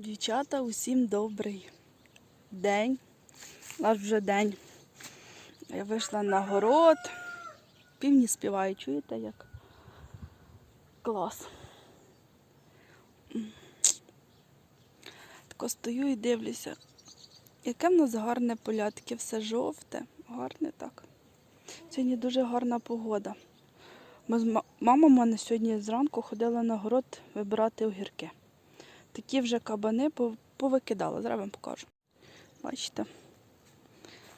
Дівчата, усім добрий день. У нас вже день. Я вийшла на город. Півні співають, чуєте як? Клас. Тако стою і дивлюся. Яке в нас гарне поля, таке все жовте, гарне так. Сьогодні дуже гарна погода. Мама в мене сьогодні зранку ходила на город вибирати огірки. Такі вже кабани повикидала. Зараз вам покажу. Бачите?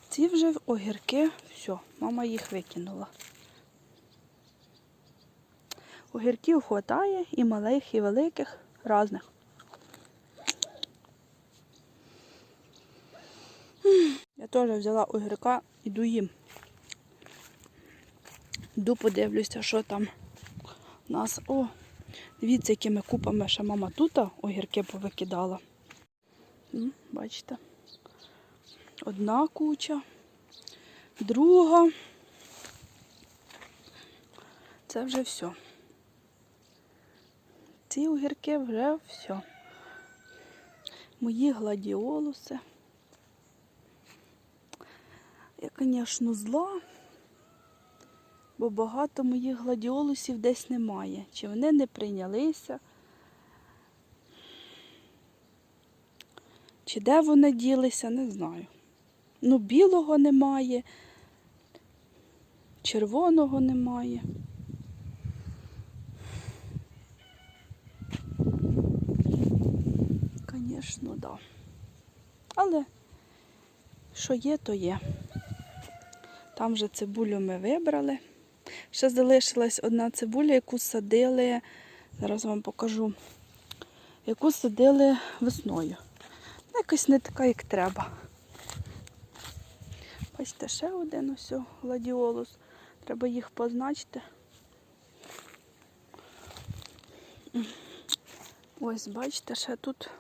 Ці вже огірки, все, мама їх викинула. Огірків хватає і малих, і великих, різних. Я теж взяла огірка, іду їм. Йду подивлюся, що там у нас. О, дивіться, якими купами ще мама тут огірки повикидала. Бачите? Одна куча, друга. Це вже все. Ці огірки вже все. Мої гладіолуси. Я, звісно, зла, бо багато моїх гладіолусів десь немає. Чи вони не прийнялися, чи де вони ділися, не знаю. Ну, білого немає, червоного немає. Звісно, да. Але що є, то є. Там вже цибулю ми вибрали. Ще залишилась одна цибуля, яку садили, зараз вам покажу, яку садили весною. Вона якась не така, як треба. Бачите, ще один ось гладіолус. Треба їх позначити. Ось, бачите, ще тут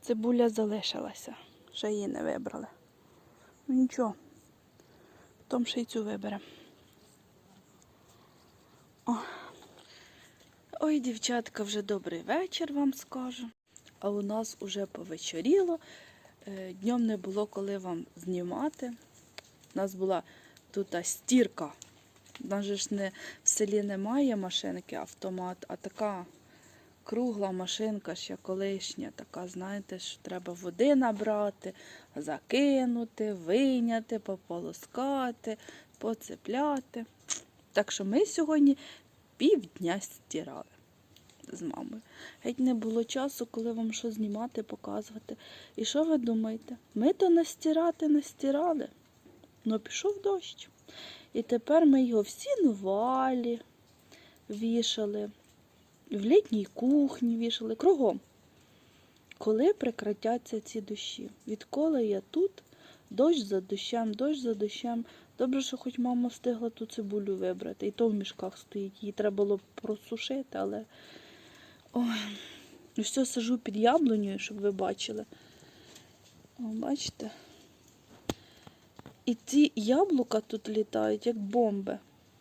цибуля залишилася. Ще її не вибрали. Ну нічого. Потім ще й цю виберемо. О. Ой, дівчатка, вже добрий вечір вам скажу. А у нас уже повечоріло. Е, Днем не було коли вам знімати. У нас була тут стірка. У нас же ж не в селі немає машинки автомат, а така кругла машинка ще колишня, така, знаєте, що треба води набрати, закинути, вийняти, пополоскати, поцепляти. Так що ми сьогодні півдня стирали з мамою. Геть не було часу, коли вам що знімати, показувати. І що ви думаєте? Ми то настирати настирали. Ну, пішов дощ. І тепер ми його в сінувалі вішали, в літній кухні вішали, кругом. Коли прекратяться ці дощі? Відколи я тут, дощ за дощем, дощ за дощем. Добре, що хоч мама встигла ту цибулю вибрати. І то в мішках стоїть. Її треба було просушити, але. Ой, ну все сижу під яблунею, щоб ви бачили. О, бачите? І ці яблука тут літають, як бомби.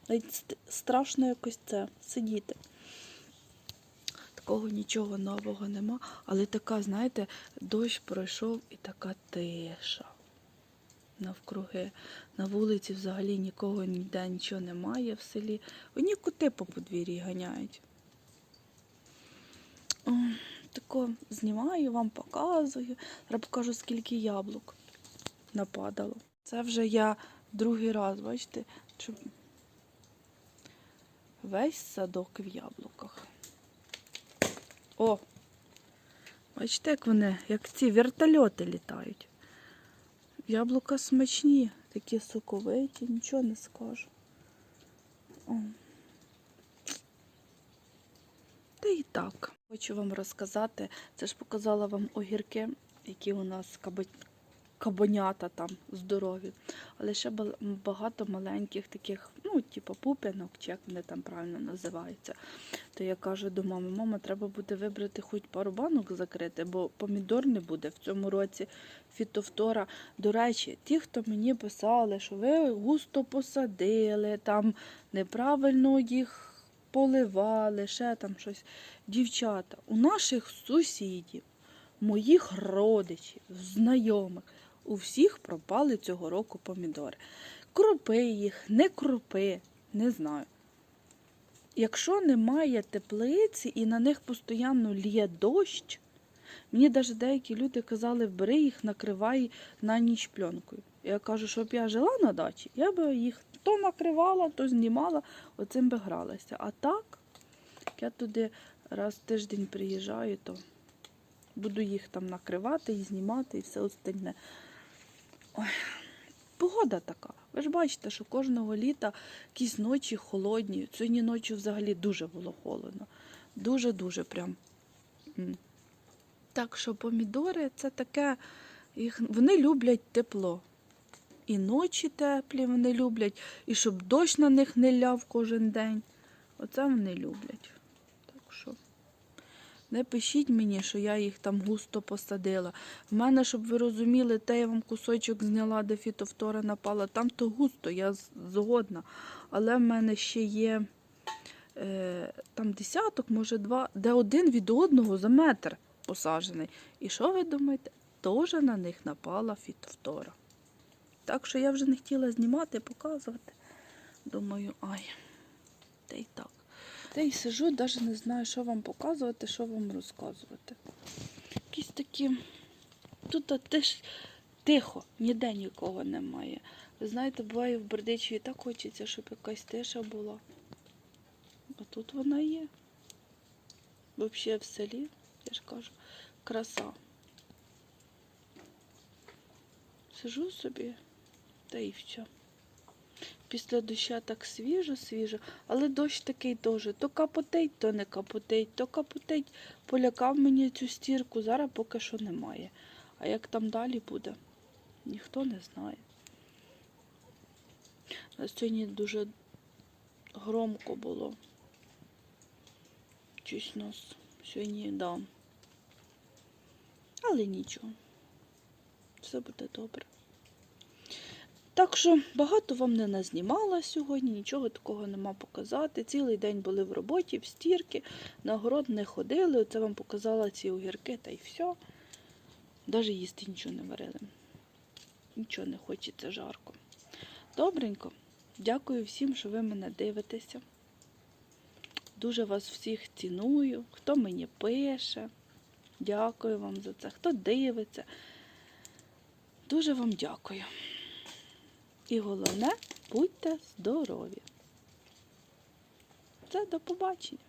Навіть страшно якось це сидіти. Такого нічого нового нема, але така, знаєте, дощ пройшов і така тиша. Навкруги. На вулиці взагалі нікого ніде нічого немає в селі. Одні коти по подвір'ї ганяють. О, Тако знімаю, вам показую. Зараз покажу, скільки яблук нападало. Це вже я другий раз, бачите, весь садок в яблуках. О! Бачите, як вони, як ці вертольоти літають. Яблука смачні, такі соковиті, нічого не скажу. О. Та і так. Хочу вам розказати, це ж показала вам огірки, які у нас кабонята там здорові. Але ще багато маленьких таких, ну, типу пупинок, чи як вони там правильно називаються. То я кажу до мами, мама, треба буде вибрати хоч пару банок закрити, бо помідор не буде в цьому році фітофтора. До речі, ті, хто мені писали, що ви густо посадили, там неправильно їх поливали, ще там щось. Дівчата, у наших сусідів моїх родичів, знайомих. У всіх пропали цього року помідори. Кропи їх, не кропи, не знаю. Якщо немає теплиці і на них постійно лє дощ, мені навіть деякі люди казали, бери їх, накривай на ніч пленкою. Я кажу, щоб я жила на дачі, я би їх то накривала, то знімала, оцим би гралася. А так, я туди раз в тиждень приїжджаю, то буду їх там накривати і знімати, і все остальне. Ой, погода така. Ви ж бачите, що кожного літа якісь ночі холодні. Сьогодні ночі взагалі дуже було холодно. Дуже-дуже прям. Так що помідори це таке, їх, вони люблять тепло. І ночі теплі вони люблять, і щоб дощ на них не ляв кожен день. Оце вони люблять. Не пишіть мені, що я їх там густо посадила. В мене, щоб ви розуміли, те я вам кусочок зняла, де фітофтора напала, там то густо, я згодна. Але в мене ще є е, там десяток, може два, де один від одного за метр посаджений. І що ви думаєте? Теж на них напала фітофтора. Так що я вже не хотіла знімати, показувати. Думаю, ай, та й так. Та й сижу, навіть не знаю, що вам показувати, що вам розказувати. Якісь такі. Тут тиш... тихо, ніде нікого немає. Ви знаєте, буває в Бердичеві так хочеться, щоб якась тиша була. А тут вона є. Взагалі в селі, я ж кажу, краса. Сижу собі, та і все. Після доща так свіжо, свіжо, але дощ такий теж. То капотить, то не капотить, то капотить. Полякав мені цю стірку, зараз поки що немає. А як там далі буде, ніхто не знає. На сьогодні дуже громко було. Чусь нас сьогодні да. Але нічого. Все буде добре. Так що багато вам не назнімала сьогодні, нічого такого нема показати. Цілий день були в роботі, в стірки, на город не ходили. Оце вам показала ці огірки та й все. Навіть їсти нічого не варили. Нічого не хочеться жарко. Добренько. Дякую всім, що ви мене дивитеся. Дуже вас всіх ціную. Хто мені пише. Дякую вам за це. Хто дивиться. Дуже вам дякую. І головне, будьте здорові. Це до побачення.